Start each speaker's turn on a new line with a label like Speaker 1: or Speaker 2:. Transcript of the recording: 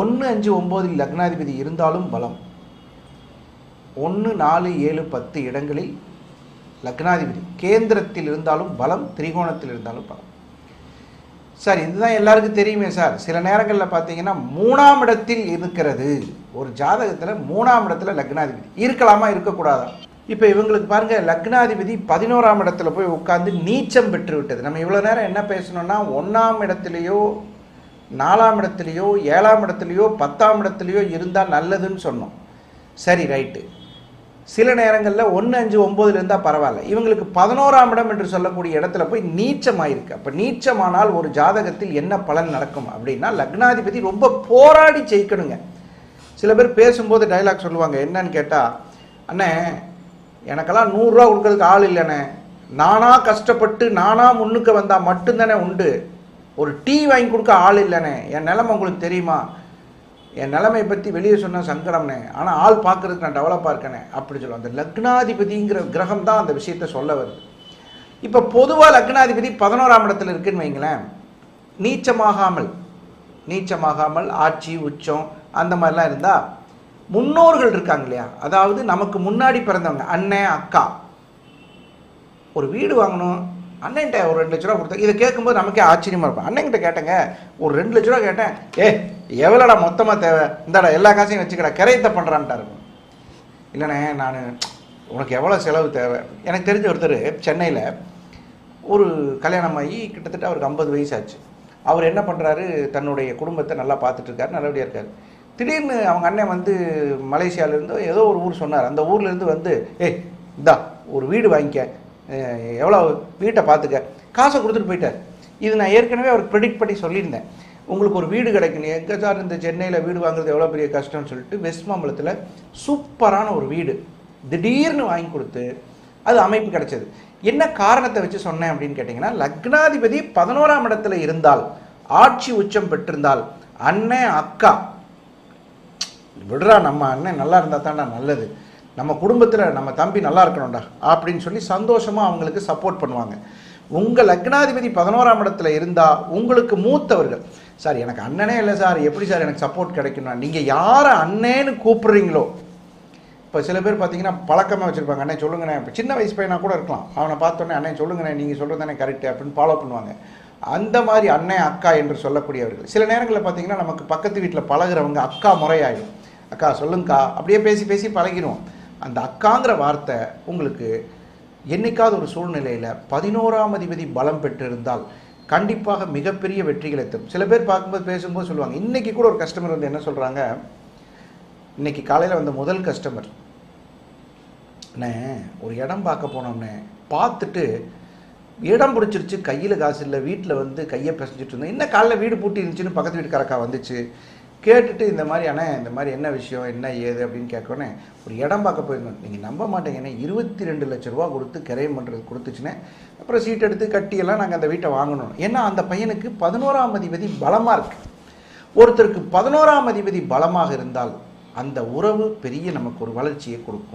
Speaker 1: ஒன்று அஞ்சு ஒம்போதில் லக்னாதிபதி இருந்தாலும் பலம். ஒன்று நாலு ஏழு பத்து இடங்களில் லக்னாதிபதி. கேந்திரத்தில் இருந்தாலும் பலம் திரிகோணத்தில் இருந்தாலும் பலம். சார் இதுதான் எல்லாருக்கும் தெரியுமே சார். சில நேரங்களில் பார்த்தீங்கன்னா மூணாம் இடத்தில் இருக்கிறது. ஒரு ஜாதகத்தில் மூணாம் இடத்துல லக்னாதிபதி. இருக்கலாமா இருக்கக்கூடாதா? இப்போ இவங்களுக்கு பாருங்க லக்னாதிபதி பதினோராம் இடத்துல போய் உட்காந்து நீச்சம் பெற்று விட்டது. நம்ம இவ்வளோ நேரம் என்ன பேசணும்னா ஒன்றாம் இடத்துலையோ நாலாம் இடத்துலையோ ஏழாம் இடத்துலையோ பத்தாம் இடத்துலையோ இருந்தால் நல்லதுன்னு சொன்னோம். சரி ரைட்டு. சில நேரங்களில் ஒன்று அஞ்சு ஒம்போதுல இருந்தால் பரவாயில்ல. இவங்களுக்கு பதினோராம் இடம் என்று சொல்லக்கூடிய இடத்துல போய் நீச்சமாயிருக்கு. அப்போ நீச்சமானால் ஒரு ஜாதகத்தில் என்ன பலன் நடக்கும் அப்படின்னா லக்னாதிபதி ரொம்ப போராடி ஜெயிக்கணுங்க. சில பேர் பேசும்போது டைலாக் சொல்லுவாங்க என்னன்னு கேட்டால் அண்ணே எனக்கெல்லாம் நூறுரூவா கொடுக்கறதுக்கு ஆள் இல்லைண்ணே. நானாக கஷ்டப்பட்டு நானாக முன்னுக்கு வந்தால் மட்டும்தானே உண்டு. ஒரு டீ வாங்கி கொடுக்க ஆள் இல்லைண்ணே என் நிலமை உங்களுக்கு தெரியுமா? என் நிலைமையை பற்றி வெளியே சொன்ன சங்கடம்னே. ஆனால் ஆள் பார்க்கறதுக்கு நான் டெவலப்பாக இருக்கேனே. அப்படி சொல்லுவோம் அந்த லக்னாதிபதிங்கிற கிரகம் தான் அந்த விஷயத்தை சொல்ல வருது. இப்போ பொதுவாக லக்னாதிபதி பதினோராம் இடத்துல இருக்குன்னு வைங்களேன். நீச்சமாகாமல். நீச்சமாகாமல் ஆட்சி உச்சம் அந்த மாதிரிலாம் இருந்தால் முன்னோர்கள் இருக்காங்க இல்லையா? அதாவது நமக்கு முன்னாடி பிறந்தவங்க அண்ணன் அக்கா. ஒரு வீடு வாங்கணும். அண்ணன்ட்ட ஒரு ரெண்டு லட்ச ரூபா கொடுத்தா இதை கேட்கும்போது நமக்கே ஆச்சரியமாக இருக்கும். அண்ணன்கிட்ட கேட்டேங்க ஒரு ரெண்டு லட்ச ரூபா கேட்டேன் ஏ எவ்வளோடா மொத்தமாக தேவை? இந்தாடா எல்லா காசையும் வச்சுக்கடா கிரையத்தை பண்ணுறான்ட்டாரு இல்லைண்ணே நான் உனக்கு எவ்வளோ செலவு தேவை? எனக்கு தெரிஞ்ச ஒருத்தர் சென்னையில் ஒரு கல்யாணம் ஆகி கிட்டத்தட்ட அவருக்கு ஐம்பது வயசு ஆச்சு அவர் என்ன பண்ணுறாரு தன்னுடைய குடும்பத்தை நல்லா பார்த்துட்ருக்காரு நல்லபடியாக இருக்கார். திடீர்னு அவங்க அண்ணன் வந்து மலேசியாவிலேருந்தோ ஏதோ ஒரு ஊர் சொன்னார். அந்த ஊர்லேருந்து வந்து ஏய் இந்தா ஒரு வீடு வாங்கிக்க. எவ்வளோ வீட்டை பார்த்துக்க? காசை கொடுத்துட்டு போயிட்டார். இது நான் ஏற்கனவே அவர் ப்ரெடிக்ட் பண்ணி சொல்லியிருந்தேன். உங்களுக்கு ஒரு வீடு கிடைக்கணும் எங்கே சார் இந்த சென்னையில் வீடு வாங்குறது எவ்வளோ பெரிய கஷ்டம்னு சொல்லிட்டு வெஸ்ட் மாம்பலத்தில் சூப்பரான ஒரு வீடு திடீர்னு வாங்கி கொடுத்து அது அமைப்பு கிடைச்சது. என்ன காரணத்தை வச்சு சொன்னேன் அப்படின்னு கேட்டிங்கன்னா லக்னாதிபதி பதினோராம் இடத்துல இருந்தால் ஆட்சி உச்சம் பெற்றிருந்தால் அண்ணன் அக்கா விடுறா நம்ம அண்ணன் நல்லா இருந்தால் தான்டா நல்லது. நம்ம குடும்பத்தில் நம்ம தம்பி நல்லா இருக்கணும்டா அப்படின்னு சொல்லி சந்தோஷமாக அவங்களுக்கு சப்போர்ட் பண்ணுவாங்க. உங்கள் லக்னாதிபதி பதினோராம் இடத்துல இருந்தால் உங்களுக்கு மூத்தவர்கள் சார் எனக்கு அண்ணனே இல்லை சார் எப்படி சார் எனக்கு சப்போர்ட் கிடைக்கணும் நீங்கள் யாரை அண்ணேன்னு கூப்பிடுறீங்களோ? இப்போ சில பேர் பார்த்தீங்கன்னா பழக்கமாக வச்சுருப்பாங்க அண்ணே சொல்லுங்கண்ணே. இப்போ சின்ன வயசு பையனாக கூட இருக்கலாம். அவனை பார்த்தோன்னே அண்ணே சொல்லுங்கண்ணே நீங்கள் சொல்கிறது தானே கரெக்டு அப்படின்னு ஃபாலோ பண்ணுவாங்க. அந்த மாதிரி அண்ணன் அக்கா என்று சொல்லக்கூடியவர்கள். சில நேரங்களில் பார்த்தீங்கன்னா நமக்கு பக்கத்து வீட்டில் பழகுறவங்க அக்கா முறையாயிடும். அக்கா சொல்லுங்கக்கா. அப்படியே பேசி பேசி பழகிடுவோம். அந்த அக்காங்கிற வார்த்தை உங்களுக்கு என்னைக்காவது ஒரு சூழ்நிலையில் பதினோராம் அதிபதி பலம் பெற்றிருந்தால் கண்டிப்பாக மிகப்பெரிய வெற்றிகளை தரும். சில பேர் பார்க்கும்போது பேசும்போது சொல்லுவாங்க இன்றைக்கி கூட ஒரு கஸ்டமர் வந்து என்ன சொல்கிறாங்க இன்னைக்கு காலையில் வந்த முதல் கஸ்டமர் அண்ணே ஒரு இடம் பார்க்க போனோம்னே. பார்த்துட்டு இடம் பிடிச்சிருச்சு கையில் காசு இல்லை வீட்டில் வந்து கையை பிசைஞ்சிட்டு இருந்தேன் என்ன காலைல வீடு பூட்டி இருந்துச்சுன்னு பக்கத்து வீட்டுக்காரக்கா வந்துச்சு? கேட்டுட்டு இந்த மாதிரி அண்ணே இந்த மாதிரி என்ன விஷயம் என்ன ஏது அப்படின்னு கேட்கோன்னே ஒரு இடம் பார்க்க போயிருந்தோம். நீங்கள் நம்ப மாட்டீங்கண்ணே இருபத்தி ரெண்டு லட்ச ரூபா கொடுத்து கிரையம் பண்ணுறது கொடுத்துச்சுன்னே அப்புறம் சீட் எடுத்து கட்டியெல்லாம் நாங்கள் அந்த வீட்டை வாங்கணும். ஏன்னா அந்த பையனுக்கு பதினோராம் அதிபதி பலமாக இருக்கு. ஒருத்தருக்கு பதினோராம் அதிபதி பலமாக இருந்தால் அந்த உறவு பெரிய நமக்கு ஒரு வளர்ச்சியை கொடுக்கும்.